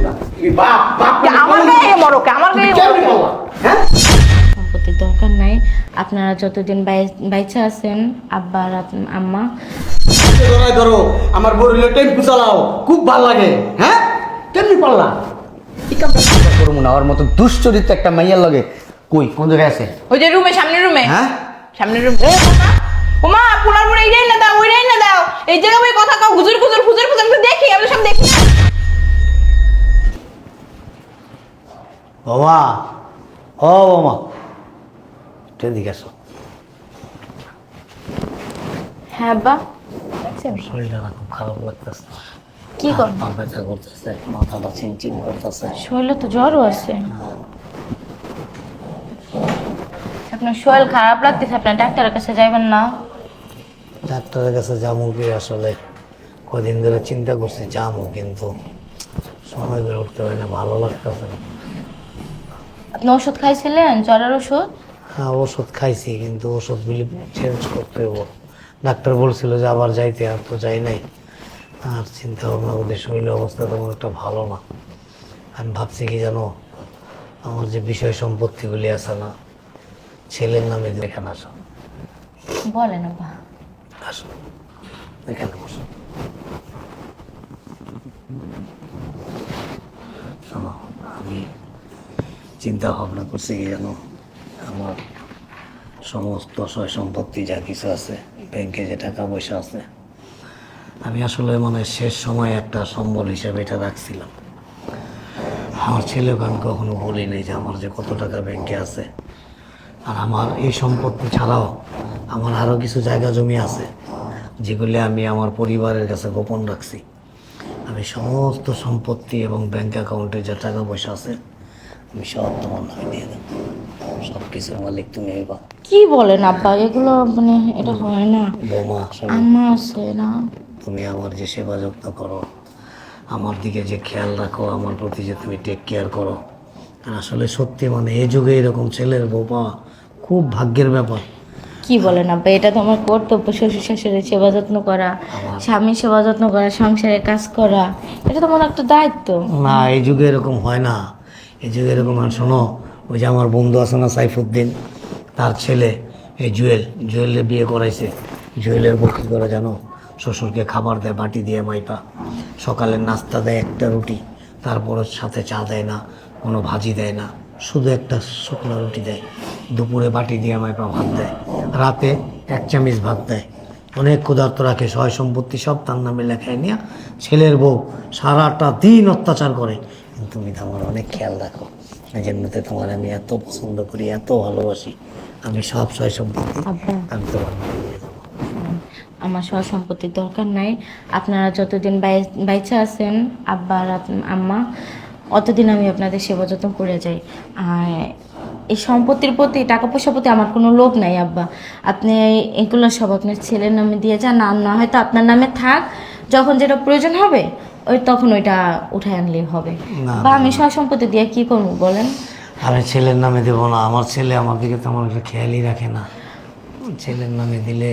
কইতা তুমি বাপ বাপ আমার গায়ে মরকে আমার গায়ে কেমনে মরকে। বললা হ্যাঁ? সম্পত্তির দরকার নাই। আপনারা যতদিন বাইচা আছেন আব্বা আর আম্মা। ধরাই ধরো। আমার বড় টেম্পু চালাও। খুব ভালো লাগে। হ্যাঁ? কেমনি পারলা? করব না ওর মতো দুশ্চরিত্র একটা মাইয়ার লাগে। কই কোন জায়গায় আছে? ওই যে রুমে সামনের রুমে। হ্যাঁ? সামনের রুম ওমা পোলার পরে এইটাই না দাও ওইটাই না দাও। এই জায়গায় কথা কাও হুজুর হুজুর হুজুর হুজুর তো দেখি আমি সব দেখি বাবা ও বাবা। এদিকে আসো। হ্যাঁ আব্বা। শরীরটা খুব খারাপ লাগতেছে। কি কর ব্যথা করতেছে মাথাটা চিনচিন করতেছে। শরীরে তো জ্বরও আছে। আপনার শরীর খারাপ লাগতেছে আপনার ডাক্তারের কাছে যাইবেন না? ডাক্তারের কাছে যাব কি আসলে? কদিন ধরে চিন্তা করছি যাব কিন্তু। সময় করে উঠতে পারি না ভালো লাগতেছে আপনি ওষুধ খাইছিলেন? জ্বরের ওষুধ হ্যাঁ ওষুধ খাইছি কিন্তু ওষুধগুলি চেঞ্জ করতে হবে। ডাক্তার বলছিল যে আবার যাইতে আর তো যাই নাই। আর চিন্তা ভাবনা ওদের শরীরের অবস্থা তেমন একটা ভালো না। আমি ভাবছি কি জানো আমার যে বিষয় সম্পত্তিগুলি আছে না ছেলের নামে এখানে আসো। বলেন আসো। এখানে বসো। শোনো আমি চিন্তা ভাবনা করছি জানো? আমার সমস্ত সয় সম্পত্তি যা কিছু আছে, ব্যাংকে যে টাকা পয়সা আছে, আমি আসলে মানে শেষ সময় একটা সম্বল হিসাবে এটা রাখছিলাম। আমার ছেলেকে আমি কখনো বলি নাই যে আমার যে কত টাকা ব্যাংকে আছে, আর আমার এই সম্পত্তি ছাড়াও আমার আরও কিছু জায়গা জমি আছে, যেগুলি আমি আমার পরিবারের কাছে গোপন রাখছি। আমি সমস্ত সম্পত্তি এবং ব্যাংক অ্যাকাউন্টে যে টাকা পয়সা আছে আমি সব তোমার নামে দিয়ে দেবো সব কিছুর মালিক তুমি হইবা কি বলেন আব্বা এগুলো মানে এটা হয় না। বৌমা আম্মা আছে না। তুমি আমার যে সেবা যত্ন করো আমার দিকে যে খেয়াল রাখো আমার প্রতি যে তুমি টেক কেয়ার করো। আসলে সত্যি মানে এই যুগে এরকম ছেলের পাওয়া খুব ভাগ্যের ব্যাপার। কি বলেন আব্বা এটা তো আমার কর্তব্য শ্বশুর শাশুড়ির সেবা যত্ন করা স্বামীর সেবা যত্ন করা সংসারে কাজ করা এটা তো আমার একটা দায়িত্ব। না এই যুগে এরকম হয় না। এই যুগে এরকম শোনো, ওই যে আমার বন্ধু আছে না, সাইফুদ্দিন, তার ছেলে, এই জুয়েল, জুয়েলের বিয়ে করাইছে। জুয়েলের বউ কী করে জানো? শ্বশুরকে খাবার দেয়, বাটি দিয়ে মাইপা। সকালের নাস্তা দেয়, একটা রুটি। তারপর সাথে চা দেয় না, কোনো ভাজি দেয় না। শুধু একটা শুকনো রুটি দেয়। দুপুরে বাটি দিয়ে মাইপা ভাত দেয়। রাতে এক চামিচ ভাত দেয়। অনেক ক্ষুধার্ত রাখে সয় সম্পত্তি সব তার নামে লেখায় নিয়ে ছেলের বউ সারাটা দিন অত্যাচার করে। তুমি আমার অনেক খেয়াল রাখো। এই জন্যতে তোমার আমি এত পছন্দ করি এত ভালোবাসি। আমি সব সয় সম্পত্তি আব্বা। আমি তোমার নামে দিয়ে দেবো। আমার সব সম্পত্তির দরকার নাই। আপনারা যতদিন বাই- বাইচা আছেন আব্বা আর আপ- আম্মা অতদিন আমি আপনাদের সেবা যত্ন করে যাই। আর এই সম্পত্তির প্রতি টাকা পয়সার প্রতি আমার কোনো লোভ নাই আব্বা। আপনি এগুলো সব আপনার ছেলের নামে দিয়ে যান আর না হয়তো আপনার নামে থাক। যখন যেটা প্রয়োজন হবে ওই তখন ওইটা উঠে আনলেই হবে। না, বা আমি সব সম্পত্তি দিয়ে কি করব বলেন? আমি ছেলের নামে দেবো না আমার ছেলে আমার দিকে তেমন একটা খেয়ালই রাখে না। ছেলের নামে দিলে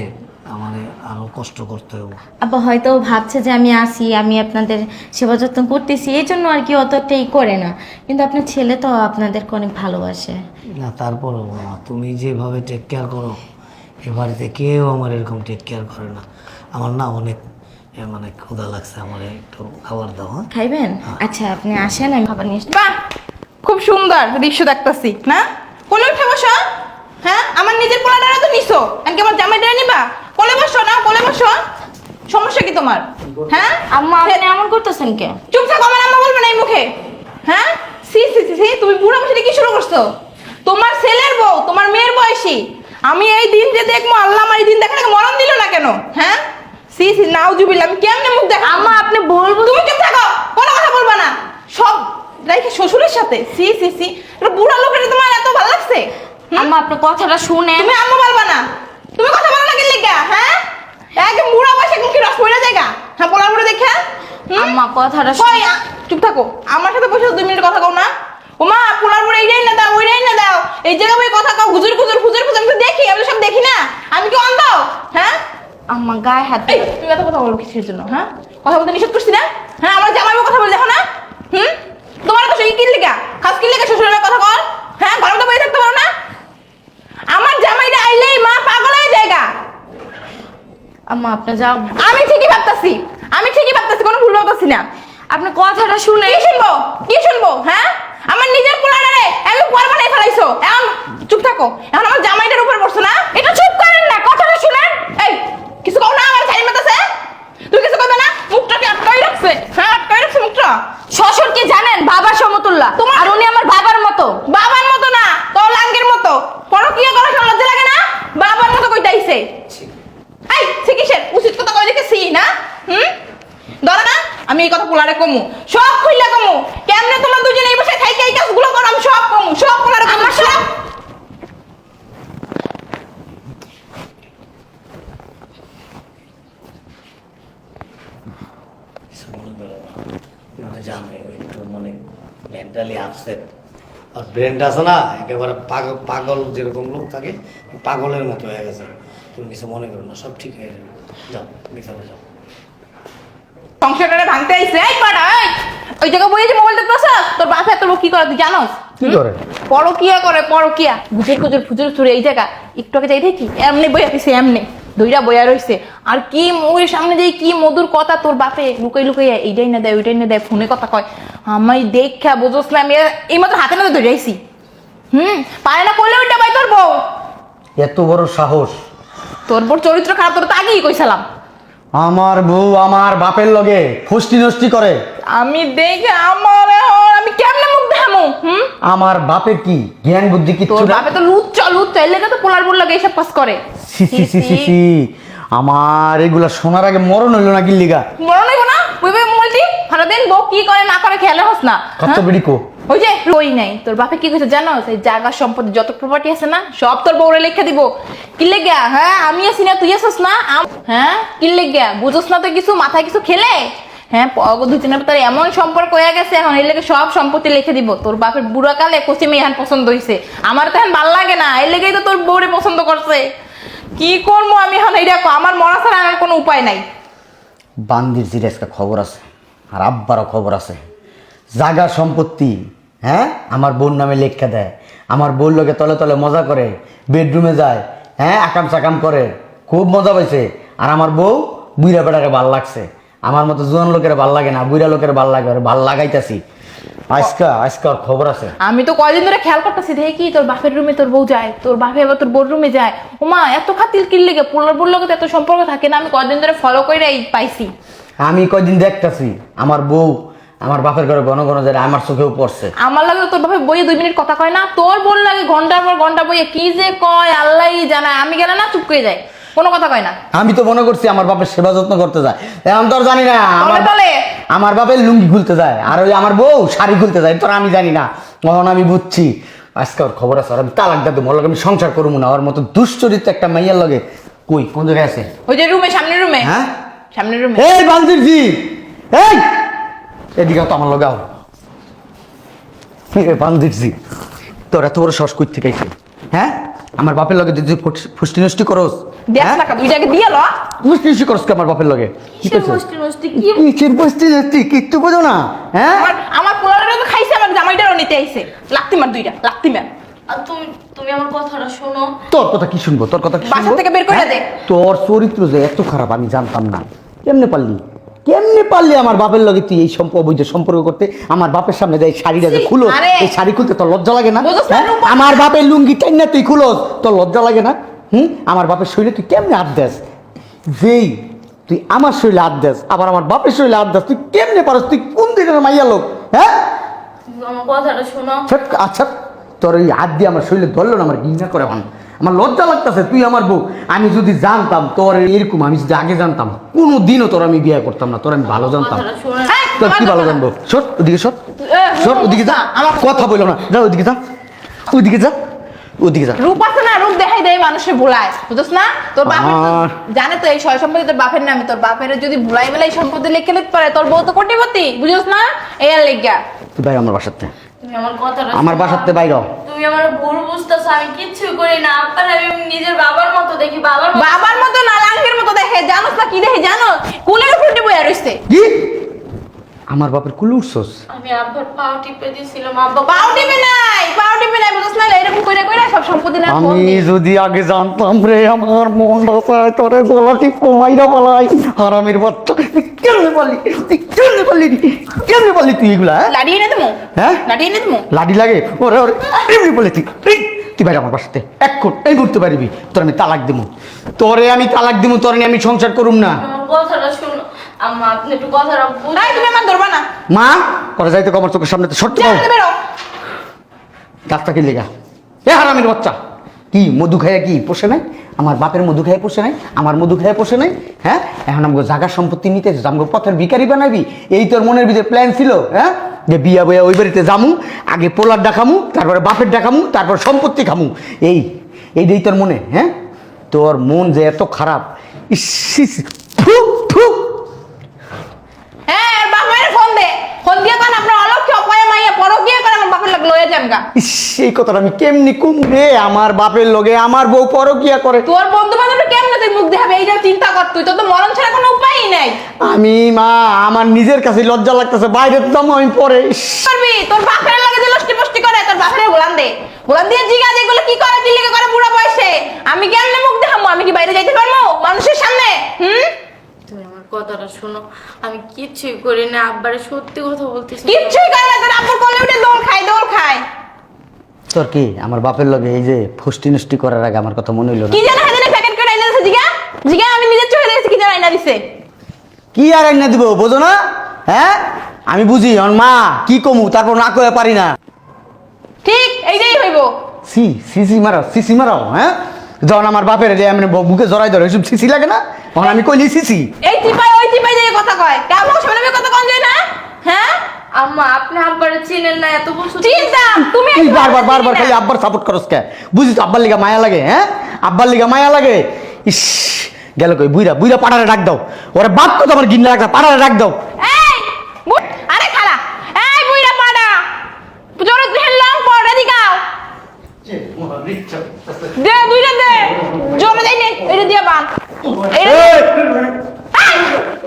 আমার আরও কষ্ট করতে হবে আব্বা হয়তো ভাবছে যে আমি আসি আমি আপনাদের সেবা যত্ন করতেছি এই জন্য আর কি অতটাই করে না। কিন্তু আপনার ছেলে তো আপনাদেরকে অনেক ভালোবাসে। না তারপরও বাবা, তুমি যেভাবে টেক কেয়ার করো এ বাড়িতে কেউ আমার এরকম টেক কেয়ার করে না। আমার না অনেক মানে ক্ষুধা লাগছে আমার একটু খাবার দাও হ্যাঁ? খাইবেন? আচ্ছা আপনি আসেন আমি খাবার নিয়ে বাহ! খুব সুন্দর দৃশ্য দেখতাছি না? কোলে উঠে বসো হ্যাঁ? আমার নিজের পোলাটারা তো নিছো। এমনকি আমার জামাইটা নিবা? কোলে বসো না কোলে বসো। সমস্যা কি তোমার? হ্যাঁ? আম্মা আপনি এমন করতেছেন কে? চুপ থাকো আমার আম্মা বলবে না এই মুখে। হ্যাঁ? সি সি সি সি তুমি বুড়ো বসে কি শুরু করছ? তোমার ছেলের বউ তোমার মেয়ের বয়সী। আমি এই দিন যে দেখব আল্লাহ আমার এই দিন দেখার মরণ দিল না কেন? হ্যাঁ? সি সি নাও জুবিল আমি কেমনে মুখ দেখা আম্মা আপনি বলব তুমি চুপ থাকো? কোনো কথা বলবা না। সব রাইখে শ্বশুরের সাথে। সি সি সি। এটা বুড়া লোকের তোমার এত ভালো লাগছে? আম্মা আপনার কথাটা শুনেন। তুমি আম্মা বলবা না। তুমি কথা বলো না কি লেগা হ্যাঁ? একদম বুড়া বয়সে একদম কি রস পড়ে জায়গা? হ্যাঁ পোলা বুড়ো দেখা? আম্মা কথাটা শুনেন চুপ থাকো। আমার সাথে বসে দুই মিনিট কথা কও না। ও মা পোলার বুড়ো এইটাই না দাও ওইটাই না দাও। এই জায়গায় কথা কও হুজুর হুজুর হুজুর হুজুর আমি তো দেখি আমি সব দেখি না। আমি কি অন্ধ? হ্যাঁ? আম্মা গায়ে হাত এই তুমি এত কথা বলো কিসের জন্য হ্যাঁ? কথা বলতে নিষেধ করছি না? হ্যাঁ আমার জামাইও কথা বলে দেখো না? হুম? এই কি লিগা খাস কি লিগা শ্বশুরের কথা কর। হ্যাঁ ঘরে তো বই থাকতে পারো না? আমার জামাইটা আইলেই মা পাগল হয়ে জায়গা আম্মা আপনি যাও। আমি ঠিকই ভাবতাছি আমি ঠিকই ভাবতাছি কোনো ভুল ভাবতাছি না। আপনি কথাটা শুনে কি শুনব? কি শুনব? হ্যাঁ? আমার নিজের পোলারে আমি পর বানাই ফেলাইছো। এখন চুপ থাকো। এখন আমার জামাইটার উপর পড়ছো না? এটা চুপ করেন না কথাটা শুনেন এই কিছু কও না আমার চাই মাতাছে তুই কিছু কইবে না? মুখটা কি আটকাই রাখছে। হ্যাঁ আটকাই রাখছে মুখটা। শ্বশুর কি জানেন? বাবার সমতুল্য তোমার- আর উনি আমার বাবার মতো। বাবার মতো না তোর লাঙ্গের মতো। পরকিয়া করার সময় লজ্জা লাগে না? বাবার মতো কইতাইছে এই চিকিৎসের উচিত কথা কই দেখেছি না? হুম? ধরে না আমি এই কথা পোলারে কমু। সব খুইলা কমু। কেমনে তোমরা দুজনে এই বসে খাইতে এই কাজগুলো করো আমি সব কমু। সব পোলারে কমু। সব মানে জানে একটু মানে মেন্টালি আপসেট আর ব্রেনটা আছে না একেবারে পাগল পাগল যেরকম লোক থাকে পাগলের মতো হয়ে গেছে। তুমি কিছু মনে করো না সব ঠিক হয়ে যাবে। যাও বিছানা যাও। সংসারটা ভাঙতে আইছে এই পাড়া এই! ওই জায়গায় বইয়ে যে মোবাইল দেখতেছ তোর বাপে তোর বউ কি করে তুই জানোস? কি করে? পরকিয়া করে পরকিয়া। গুজুর খুজুর ফুজুর ফুরে এই জায়গা। একটু আগে যাই দেখি এমনি বইয়া দিছে এমনি। দইরা বইয়া রইছে। আর কি ওই সামনে যে কি মধুর কথা তোর বাপে লুকাই লুকাই এইটাই না দেয় ওইটাই না দেয় ফোনে কথা কয়। আমি দেখা বুঝোস না এই মাত্র হাতে না ধরে আইছি। হুম? পারে না করলে ওইটা ভাই তোর বউ। এত বড় সাহস। তোর বড় চরিত্র খারাপ তোর তো আগেই কইছিলাম। আমার বউ আমার বাপের লগে ফুষ্টি নষ্টি করে। আমি দেখে আমার আমি কেমনে মুখ দেখামু হুম? আমার বাপের কি জ্ঞান বুদ্ধি কিচ্ছু তোর বাপে তো লুচ্চা লুচ্চা। এর লেগে তো পোলার বোর লাগে এইসব কাজ করে। সি সি সি সি সি আমার এগুলা শোনার আগে মরণ হইল না গিল্লিগা মনে নেব না? ওই ভাবে মোলটি সারাদিন বউ কি করে না করে খেয়ালে হস না কত হ্যাঁ? বেড়ি কো? ওই যে রই নাই। তোর বাপে কি কইছে জানো? সেই জায়গা সম্পত্তি যত প্রপার্টি আছে না সব তোর বউরে লিখে দিব। কি লেগা হ্যাঁ আমি আছি না তুই আসছ না হ্যাঁ? কি লেগা বুঝছ না তো কিছু মাথায় কিছু খেলে? হ্যাঁ পগ দুই তিনের ভিতরে এমন সম্পর্ক হয়ে গেছে, এখন এর সব সম্পত্তি লিখে দিব। তোর বাপের বুড়া কালে কচি মেয়ে এখন পছন্দ হয়েছে আমার তো এখন ভালো লাগে না, এর লেগেই তো তোর বউরে পছন্দ করছে। কি করব আমি এখন এই দেখো আমার মরা ছাড়া আর কোনো উপায় নাই। বান্দির জিরে আজকে খবর আছে, আর আব্বারও খবর আছে। জাগা সম্পত্তি হ্যাঁ? আমার বোন নামে লেখা দেয়। আমার বোন লোকে তলে তলে মজা করে, বেডরুমে যায় হ্যাঁ? আকাম সাকাম করে। খুব মজা পাইছে। আর আমার বউ বুড়া বেড়াকে ভালো লাগছে। আমার মতো জোয়ান লোকের ভালো লাগে না বুড়া লোকের ভালো লাগে ওরে ভালো লাগাইতাছি। আজকা আজকা খবর আছে। আমি তো কয়দিন ধরে খেয়াল করতেছি দেখি তোর বাপের রুমে তোর বউ যায় তোর বাপে আবার তোর বোর রুমে যায়। ওমা এত খাতিল কিল লেগে পোলার বোর লগে এত সম্পর্ক থাকে না আমি কয়দিন ধরে ফলো করে এই পাইছি। আমি কয়দিন দেখতাছি আমার বউ আমার বাপের ঘরে ঘন ঘন যায় আমার চোখেও পড়ছে। আমার লাগে তোর বাপে বইয়ে দুই মিনিট কথা কয় না তোর বোন লাগে ঘণ্টার পর ঘণ্টা বইয়ে কি যে কয় আল্লাহই জানায় আমি গেলে না চুপ করে যায় কোনো কথা কয় না। আমি তো মনে করছি আমার বাপের সেবা যত্ন করতে যায়। এখন তো আর জানি না আমার তলে। আমার বাপের লুঙ্গি খুলতে যায় আর ওই আমার বউ শাড়ি খুলতে যায় তোর আমি জানি না। তখন আমি বুঝছি আজকে ওর খবর আছে আর আমি তালাক দাদু মোর আমি সংসার করব না ওর মতো দুশ্চরিত্র একটা মাইয়ার লগে। কই কোন জায়গায় আছে? ওই যে রুমে সামনের রুমে। হ্যাঁ? সামনের রুমে। এই বান্দির জি এই! এদিকে তো আমার লগে আও। এই বান্দির জি তোর এত বড় শ্বাস কই থেকে? হ্যাঁ? আমার বাপের লগে তুই ফুষ্টি নষ্টি করস দেখ হ্যাঁ? টাকা দুই জায়গায় দিয়ে ল। ফুষ্টি নষ্টি করস কি আমার বাপের লগে? কি? মুষ্টি মুষ্টি কি কিসের কিচ্ছু বোঝো না হ্যাঁ? আমার পোলারে তো খাইছে আমার জামাইটারও নিতে আইছে। লাত্তি মার দুইটা লাত্তি মার। তুমি তুমি আমার কথাটা শোনো। তোর কথা কি শুনব? তোর কথা কি বাসা থেকে বের করে হ্যাঁ? দে। তোর চরিত্র যে এত খারাপ আমি জানতাম না। কেমনে পারলি? কেমনে পারলি আমার বাপের লগে তুই এই সম্পর্ক অবৈধ সম্পর্ক করতে? আমার বাপের সামনে দেয় শাড়িটা যে খুলো। আরে। এই শাড়ি খুলতে তোর লজ্জা লাগে না? বুঝোস না, হ্যাঁ? রূপা? আমার বাপের লুঙ্গি টাই না তুই খুলো তোর লজ্জা লাগে না? হুম? আমার বাপের শরীরে তুই কেমনে হাত দেস? যেই তুই আমার শরীরে হাত দেস আবার আমার বাপের শরীরে হাত দেস তুই কেমনে পারস? তুই কোন দিনের মাইয়া লোক? হ্যাঁ? আমার কথাটা শোনো। ছট, আচ্ছা তোর ওই হাত দিয়ে আমার শরীরে ধরলো না আমার ঘৃণা করে ভান আমার লজ্জা লাগতেছে তুই আমার বউ। আমি যদি জানতাম তোর এরকম আমি যদি আগে জানতাম কোনো দিনও তোর আমি বিয়ে করতাম না তোর আমি ভালো জানতাম। তোর কি ভালো কথা- জানব? সর ওদিকে সর। সর ওদিকে যা। আমার কথা বলল না। যা ওদিকে যা। ওদিকে যা। ওদিকে যা। রূপ আছে না রূপ দেখাই দেয় মানুষের ভুলায়। বুঝছ না? তোর বাপের আমার- জানে তো এই সয় সম্পত্তি তোর বাপের নামে। তোর বাপের যদি ভুলাই বেলা সম্পত্তি লিখে নিতে পারে তোর বউ তো কোটিপতি। বুঝছ না? এই আর লেগা তুই ভাই আমার বাসাতে। তুমি আমার কথাটা আমার বাসাতে বাইর। তুমি আমার ভুল বুঝতেছো আমি কিচ্ছু করি না। আপনার আমি নিজের বাবার মতো দেখি বাবার মতো বাবার মতো না লাঙ্গের মতো দেখে। জানোস না কি দেখে? জানো কুলের ফুটে বইয়া রইছে। কি? আমার বাপের কুলে উঠছস। আমি আব্বার পা টিপে দিয়েছিলাম আব্বা পাও টিপে নাই পাও টিপে নাই বুঝছ না? এরকম কইরা কইরা সব সম্পত্তি না আমি যদি আগে জানতাম রে আমার মন বাসায় তোরে গলাটি কমাইরা পালাই। হারামের বাচ্চা কেমনে তুই কেমনে পারলি? কেমনে পারলি তুই এগুলা হ্যাঁ? লাড়ি এনে দেবো? হ্যাঁ? লাড়ি এনে দেবো? লাডি লাগে? ওরে ওরে এমনি বলে তুই? তুই বাইরে আমার বাসাতে। এক কোট এই ঘুরতে পারবি তোর আমি তালাক দিমু তোরে আমি তালাক দিমু তোর আমি সংসার করুম না। কথাটা শুনো আম্মা আপনি একটু কথাটা বুঝ- এই তুমি আমার ধরবা না। মা করে যাইতে কমর চোখের সামনে সত্যি যা বেরো। গাছটা কি লেগা? এ হারামির বাচ্চা। কি মধু খাইয়া কি পোষে নাই? আমার বাপের মধু খাইয়া পোষে নাই? আমার মধু খাইয়া পোষে নাই? হ্যাঁ? এখন আমাকে জায়গা সম্পত্তি নিতে আমাকে পথের ভিকারি বানাবি। এই তোর মনের ভিতরে প্ল্যান ছিল হ্যাঁ? যে বিয়া বইয়া ওই বাড়িতে যামু আগে পোলার ডাকামু তারপরে বাপের ডাকামু তারপর সম্পত্তি খামু। এই এইটাই তোর মনে হ্যাঁ? তোর মন যে এত খারাপ ইস ইস, থু, থু। হ্যাঁ আর বাপ মায়ের ফোন দে ফোন দিয়ে কোন আপনার অলক্ষ্য অপয়া মাইয়া পরকিয়া করে আমার বাপের লোক গা ইস এই কথাটা আমি কেমনি কুম রে? আমার বাপের লগে আমার বউ পরকিয়া করে। তোর বন্ধু বান্ধব কেমনে তুই মুখ দেখাবে? এইটা চিন্তা কর তুই তোর তো মরণ ছাড়া কোনো উপায়ই নাই। আমি মা আমার নিজের কাছে লজ্জা লাগতেছে বাইরে যাব আমি পরে ইস, করবি? তোর বাপের লাগে যে লষ্টি পষ্টি করে তোর বাপের গোলান দে। গোলান দিয়ে জিগা যেগুলো কি করে? কি লিখে করে বুড়া বয়সে? আমি কেমনে মুখ দেখাবো? আমি কি বাইরে যাইতে পারব? মানুষের সামনে হুম? তুমি আমার কথাটা শোনো আমি কিচ্ছুই করি না আব্বারে সত্যি কথা বলতেছি কিচ্ছুই করে না তোর আব্বুর কোলে উঠে দোল খায় দোল খায়। তোর কি? আমার বাপের লগে এই যে ফুষ্টি নষ্টি করার আগে আমার কথা মনে হইল না? কি জানা হাজারে প্যাকেট করে আইনা দিছে জিগা? জিগা আমি নিজের চোখে দেখেছি কি জানা আইনা দিছে। কি আর এনে দিব বোঝো না? হ্যাঁ? আমি বুঝি আমার মা কি কমু তারপর না কয়ে পারি না। ঠিক এইটাই হইব। সি সিসি মারাও সিসি মারাও হ্যাঁ? যখন আমার বাপের যে আমি বুকে জড়াই ধরে এসব সিসি লাগে না? তখন আমি কইলি সিসি এই চিপাই ওই চিপাই যে কথা কয়। কেমন? সামনে কথা কন যায় না? হ্যাঁ? আম্মা আপনি আব্বারে চিনেন না এত বছর চিন্তা তুমি তুই একবার বারবার বারবার চিনি খালি না। আব্বার সাপোর্ট করস কে? বুঝিস আব্বার লিগা মায়া লাগে হ্যাঁ? আব্বার লিগা মায়া লাগে। ইস গেল কই বুইরা বুইরা পাড়ারে ডাক দাও। ওরে বাপ কত আমার গিন্না রাখা পাড়ারে ডাক দাও। এই বুট আরে খালা এই বুইরা পাড়া। জোরে হেললাম পড়ে দিগাও দে দুইটা দে। জোরে দেই নে এটা দিয়া বান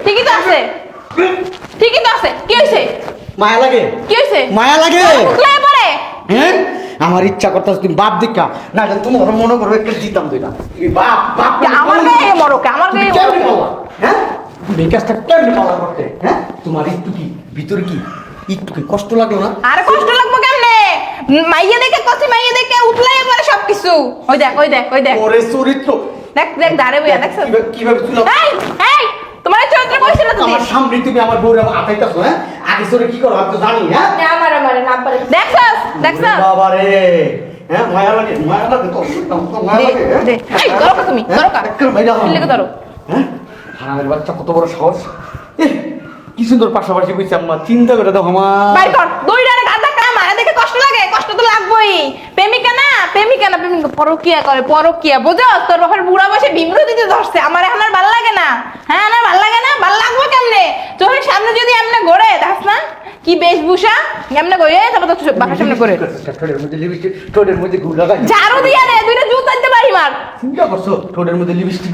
ঠিকই তো আছে। ঠিকই তো আছে। কি হইছে? মায়া লাগে? কি হইছে? মায়া লাগে? পরে। হ্যাঁ আমার ইচ্ছা করতেছ তুমি বাপ দেখা না তুমি ওর মনে করো একটু দিতাম দুইটা। তুমি বাপ বাপ আমার গায়ে মরকে আমার গায়ে কেমনে হ্যাঁ কাজটা কেমনে করতে? হ্যাঁ তোমার একটু কি ভিতরে কি একটু কি কষ্ট লাগল না? আরে কষ্ট লাগবো কেমনে? মাইয়া দেখে কচি মাইয়া দেখে উঠলে পরে সবকিছু। ওই দেখ ওই দেখ ওই দেখ। ওরে চরিত্র। দেখ দেখ দাঁড়ে বইয়া দেখছ? কিভাবে- কীভাবে এই এই তোমার চরিত্র কইছিল তো আমার সামনে তুমি আমার বউরে আতাইতাছো হ্যাঁ? আগে সরে কি করো আমি তো জানি হ্যাঁ? আপনি আমার আমার না আব্বারে দেখছস দেখছস। বাবা রে হ্যাঁ মায়া লাগে মায়া লাগে তো তো মায়া লাগে হ্যাঁ? দে। এই, ধরো তুমি, কা। বাইরে লেগে ধরো? হ্যাঁ? হারামের বাচ্চা কত বড় সাহস। কি সুন্দর পাশাপাশি বইছে আম্মা চিন্তা করে দেখো আমার বাইর কর। দুইটা গাদা কাম দেখে কষ্ট লাগে কষ্ট তো লাগবেই। প্রেমিকা না? প্রেমিকা না প্রেমিকা? পরকিয়া করে, পরকিয়া। বোঝো? তোর বাপের বুড়া বসে বিমরু দিতে ধরছে। আমার এখন আর ভালো লাগে না। হ্যাঁ আমার ভালো লাগে না? ভালো লাগবো কেমনে? চোখের সামনে যদি এমনি ঘোরে দেখ না। কি বেশভূষা এমনি ঘুরে তারপর তো বাসার সামনে ঘুরে ঠোঁটের মধ্যে লিপস্টিক ঠোঁটের মধ্যে গুড় লাগাই ঝাড়ু দিয়া রে দুইটা জুত আনতে পারি মার। চিন্তা করছ? ঠোঁটের মধ্যে লিপস্টিক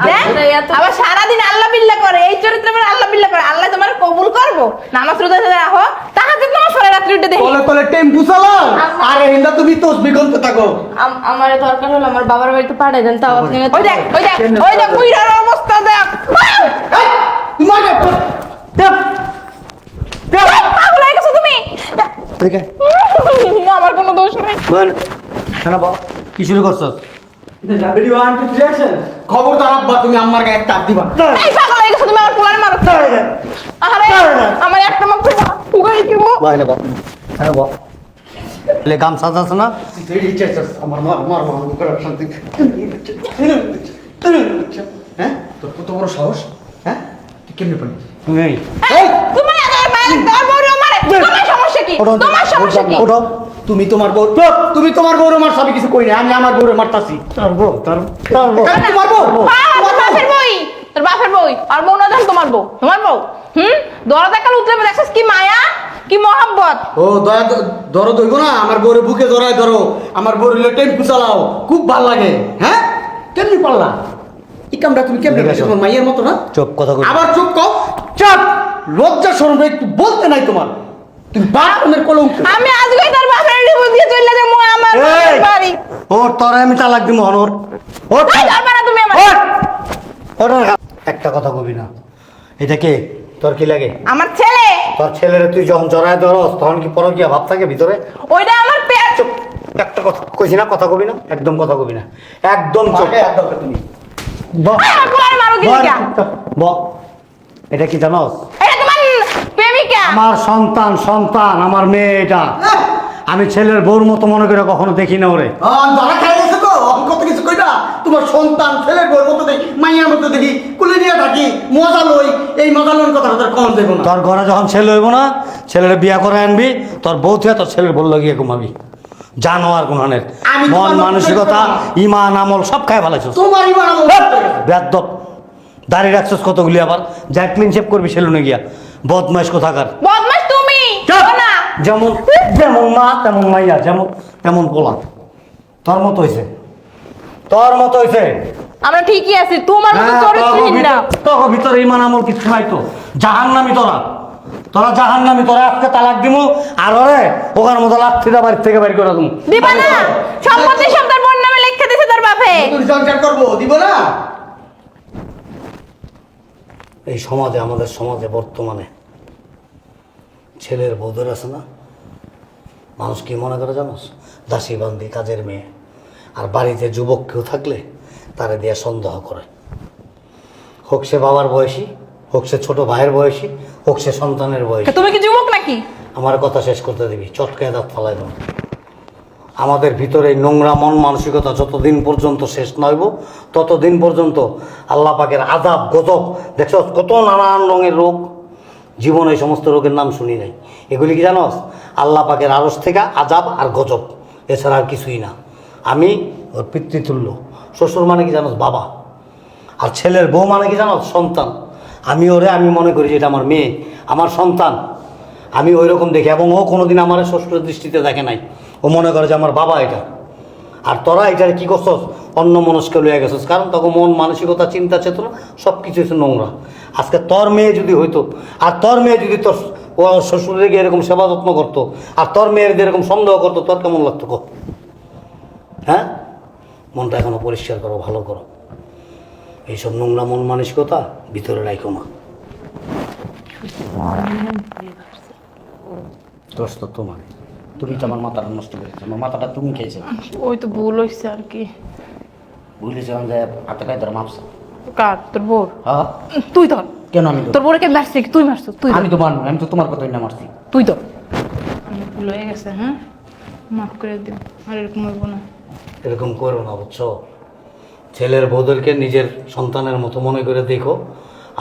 আবার সারাদিন আল্লাহ বিল্লাহ করে এই চরিত্রে আবার আল্লাহ বিল্লাহ করে। আল্লাহ তোমার কবুল করব। নামাজ রোজা সাথে রাখো। তাহা যদি তোমার সরে রাত্রি উঠে দেখি। তলে তলে টেম্পু চালাও। আরে হিন্দা তুমি তসবি গলতে থাকো। আম- আমার দরকার হলো আমার বাবার বাড়িতে পাঠিয়ে দেন তাও আপনি ওই দেখ ওই দেখ ওই দেখ বুইড়ার অবস্থা দেখ। এই, তোমার দেখ দেখ পাগল হয়ে গেছো তুমি ঠিক আমার কোনো দোষ নেই। বল। শোনা বল কি শুরু করছ? খবরদার আব্বা তুমি আমার গায়ে একটা দিবা। এই পাগল হয়ে গেছো তুমি আমার পোলারে মারো। আরে আমার একটা বাইরে হ্যাঁ লে গামছা আছে না আমার মার মার মার করে শান্তি হ্যাঁ? তোর কত বড় সাহস? হ্যাঁ? তুই কেমনে পারলি এই। এই! তুমি মায়ের সমস্যা কি? ওঠো, তোমার সমস্যা কি? ওঠো। তুমি তোমার বউ তো, তুমি তোমার বউর মার সবই কিছু কই না আমি আমার বউরে মারতাছি। তার বউ তার তার বউ। তোমার বউ হ্যাঁ, বাপের বই তোর বাপের বই আর বউ না তোমার বউ তোমার বউ হুম? দরজা কাল উতলে দেখছিস কি মায়া কি মহাব্বত? ও দয়া দ- ধরো দইব না আমার বউরে বুকে জড়ায় ধরো আমার বউরে টেম্পু চালাও খুব ভালো লাগে হ্যাঁ? কেমনি পারলা? এই কামটা তুমি কেমনি এদিকে? তোমার মাইয়ের মতো না? চুপ কথা কই আবার চুপ কও চুপ! লজ্জা শরম একটু বলতে নাই তোমার। বাথরুমের কলঙ্ক। আমি আজকে তার বাপের ডিভোর্স দিয়ে চলে যাব আমার বাপের বাড়ি। ওর তরে আমি তালাক দিব অনর। ওর এই তুমি আমার। ওর! ওর একটা কথা কবি না এটা কে? তোর কি লাগে? আমার ছেলে। তোর ছেলের তুই যখন জড়ায় ধরস তখন কি পর গিয়া ভাব থাকে ভিতরে? ওইটা আমার পেট। চুপ। একটা কথা কইছি না কথা কবি না? একদম কথা কবি না। একদম চুপ। তুমি। বল, এটা কি জানোস? আমার সন্তান সন্তান আমার মেয়ে এটা আমি ছেলের বউর মতো মনে করে কখনো দেখি না ওরে। কত কিছু কই না। তোমার সন্তান ছেলের বউর মতো দেখি মাইয়ার মতো দেখি কুলে নিয়ে থাকি মজা লই। এই মজা লোন কথা তোর কম দেবো না? তোর ঘরে যখন ছেলে হইব না ছেলের বিয়া করে আনবি তোর বউ থেকে তোর ছেলের বউ লাগিয়ে ঘুমাবি। জানো আর কোনহানের মন মানসিকতা ইমান আমল সব খাই ফেলাইছিস। তোমারই বানাবো বেদ্য দাঁড়িয়ে রাখছিস কতগুলি আবার? যা ক্লিন শেপ করবি সেলুনে গিয়া। বদমাইশ কোথাকার? বদমাস তুমি ও না। যেমন যেমন মা তেমন মাইয়া যেমন তেমন পোলা তোর মতো হয়েছে তোর মতো হয়েছে আমরা ঠিকই আছি তোমার মতো হ্যাঁ, চরিত্রহীন না। তোর ভিতরে ইমান আমল কিছু নাই তো। জাহান নামি তোরা। তোরা জাহান নামি তোরা আজকে তালাক দিমু আর ওরে ওখানে মতো লাঠিটা বাড়ি থেকে বাড়ি করে দিমু। দিবা না। সম্পত্তি সব তার বোন নামে লিখে দিছে তার বাপে। তুই সংসার করব দিব না? এই সমাজে আমাদের সমাজে বর্তমানে ছেলের বৌদের আছে না? মানুষ কি মনে করে জানোস? দাসী বান্দি কাজের মেয়ে। আর বাড়িতে যুবক কেউ থাকলে তারা দিয়ে সন্দেহ করে। হোক সে বাবার বয়সী হোক সে ছোট ভাইয়ের বয়সী হোক সে সন্তানের বয়সী। তুমি কি যুবক নাকি? আমার কথা শেষ করতে দিবি। চটকায় দাঁত ফালাই দেব। আমাদের ভিতরে নোংরা মন মানসিকতা যতদিন পর্যন্ত শেষ নইব ততদিন পর্যন্ত আল্লাহ পাকের আদাব গজব, দেখছ কত নানান রঙের রোগ? জীবনে এই সমস্ত রোগের নাম শুনি নাই। এগুলি কি জানোস? আল্লাহ পাকের আড়স থেকে আজাব আর গজব, এছাড়া আর কিছুই না। আমি ওর পিতৃতুল্য। শ্বশুর মানে কি জানোস? বাবা। আর ছেলের বউ মানে কি জানো সন্তান। আমি ওরে আমি মনে করি যে এটা আমার মেয়ে, আমার সন্তান। আমি ওই রকম দেখি এবং ও কোনোদিন আমার শ্বশুরের দৃষ্টিতে দেখে নাই। ও মনে করে যে আমার বাবা এটা। আর তোরা এটার কি করছস? অন্য মনস্কে লইয়া গেছস। কারণ তখন মন, মানসিকতা, চিন্তা, চেতনা সব কিছু হচ্ছে নোংরা। আজকে তোর মেয়ে যদি হইতো, আর তোর মেয়ে যদি তোর ও শ্বশুরে গিয়ে এরকম সেবা যত্ন করতো, আর তোর মেয়ের এরকম সন্দেহ করতো, তোর কেমন লাগতো কো? হ্যাঁ? মনটা এখনও পরিষ্কার করো, ভালো করো। এইসব নোংরা মন, মানসিকতা ভিতরে রাখো না দোষ তো তোমার তুমি তো আমার মাথাটা নষ্ট করেছ আমার মাথাটা তুমি খেয়েছো। ওই তো ভুল হয়েছে আর কি। ভুলেছো আমি যাই হাতে পায়ে ধরে মাপছো। কার? তোর বোর হ্যাঁ। তুই ধর। কেন আমি তোর বোরকে মারছিস কি তুই মারছিস তুই আমি তো মানবো আমি তো তোমার কথাই না মারছি। তুই ধর। ভুল হয়ে গেছে হ্যাঁ? মাফ করে দিও আর এরকম হইব না। এরকম করো না বুঝছ? ছেলের বউদেরকে নিজের সন্তানের মতো মনে করে দেখো।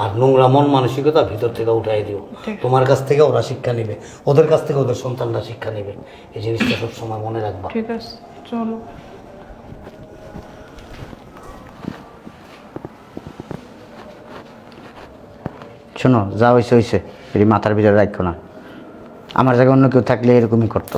আর নোংরা মন মানসিকতা ভিতর থেকে উঠাই দিও। তোমার কাছ থেকে ওরা শিক্ষা নেবে। ওদের কাছ থেকে ওদের সন্তানরা শিক্ষা নেবে। এই জিনিসটা সবসময় মনে রাখবা। ঠিক আছে চলো। শোনো যা হয়েছে হয়েছে এটি মাথার ভিতরে রাখো না। আমার জায়গায় অন্য কেউ থাকলে এরকমই করতো।